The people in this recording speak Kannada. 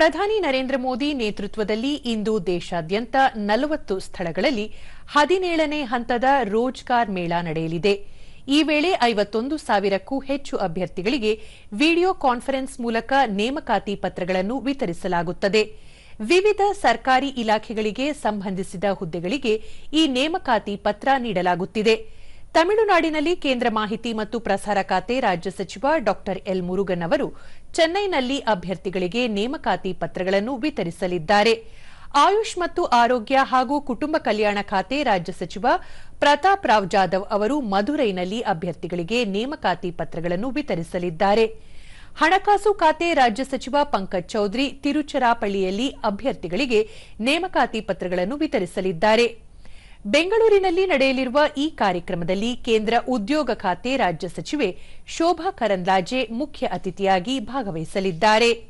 ಪ್ರಧಾನಿ ನರೇಂದ್ರ ಮೋದಿ ನೇತೃತ್ವದಲ್ಲಿ ಇಂದು ದೇಶಾದ್ಯಂತ ನಲವತ್ತು ಸ್ಥಳಗಳಲ್ಲಿ ಹದಿನೇಳನೇ ಹಂತದ ರೋಜ್ಗಾರ್ ಮೇಳ ನಡೆಯಲಿದೆ. ಈ ವೇಳೆ ಐವತ್ತೊಂದು ಸಾವಿರಕ್ಕೂ ಹೆಚ್ಚು ಅಭ್ಯರ್ಥಿಗಳಿಗೆ ವಿಡಿಯೋ ಕಾನ್ಫರೆನ್ಸ್ ಮೂಲಕ ನೇಮಕಾತಿ ಪತ್ರಗಳನ್ನು ವಿತರಿಸಲಾಗುತ್ತದೆ. ವಿವಿಧ ಸರ್ಕಾರಿ ಇಲಾಖೆಗಳಿಗೆ ಸಂಬಂಧಿಸಿದ ಹುದ್ದೆಗಳಿಗೆ ಈ ನೇಮಕಾತಿ ಪತ್ರ ನೀಡಲಾಗುತ್ತಿದೆ. ತಮಿಳುನಾಡಿನಲ್ಲಿ ಕೇಂದ್ರ ಮಾಹಿತಿ ಮತ್ತು ಪ್ರಸಾರ ಖಾತೆ ರಾಜ್ಯ ಸಚಿವ ಡಾ ಎಲ್ ಮುರುಗನ್ ಅವರು ಚೆನ್ನೈನಲ್ಲಿ ಅಭ್ಯರ್ಥಿಗಳಿಗೆ ನೇಮಕಾತಿ ಪತ್ರಗಳನ್ನು ವಿತರಿಸಲಿದ್ದಾರೆ. ಆಯುಷ್ ಮತ್ತು ಆರೋಗ್ಯ ಹಾಗೂ ಕುಟುಂಬ ಕಲ್ಯಾಣ ಖಾತೆ ರಾಜ್ಯ ಸಚಿವ ಪ್ರತಾಪ್ ರಾವ್ ಜಾಧವ್ ಅವರು ಮಧುರೈನಲ್ಲಿ ಅಭ್ಯರ್ಥಿಗಳಿಗೆ ನೇಮಕಾತಿ ಪತ್ರಗಳನ್ನು ವಿತರಿಸಲಿದ್ದಾರೆ. ಹಣಕಾಸು ಖಾತೆ ರಾಜ್ಯ ಸಚಿವ ಪಂಕಜ್ ಚೌಧರಿ ತಿರುಚರಾಪಳ್ಳಿಯಲ್ಲಿ ಅಭ್ಯರ್ಥಿಗಳಿಗೆ ನೇಮಕಾತಿ ಪತ್ರಗಳನ್ನು ವಿತರಿಸಲಿದ್ದಾರೆ. ಬೆಂಗಳೂರಿನಲ್ಲಿ ನಡೆಯಲಿರುವ ಈ ಕಾರ್ಯಕ್ರಮದಲ್ಲಿ ಕೇಂದ್ರ ಉದ್ಯೋಗ ಖಾತೆ ರಾಜ್ಯ ಸಚಿವೆ ಶೋಭಾ ಕರಂದ್ಲಾಜೆ ಮುಖ್ಯ ಅತಿಥಿಯಾಗಿ ಭಾಗವಹಿಸಲಿದ್ದಾರೆ.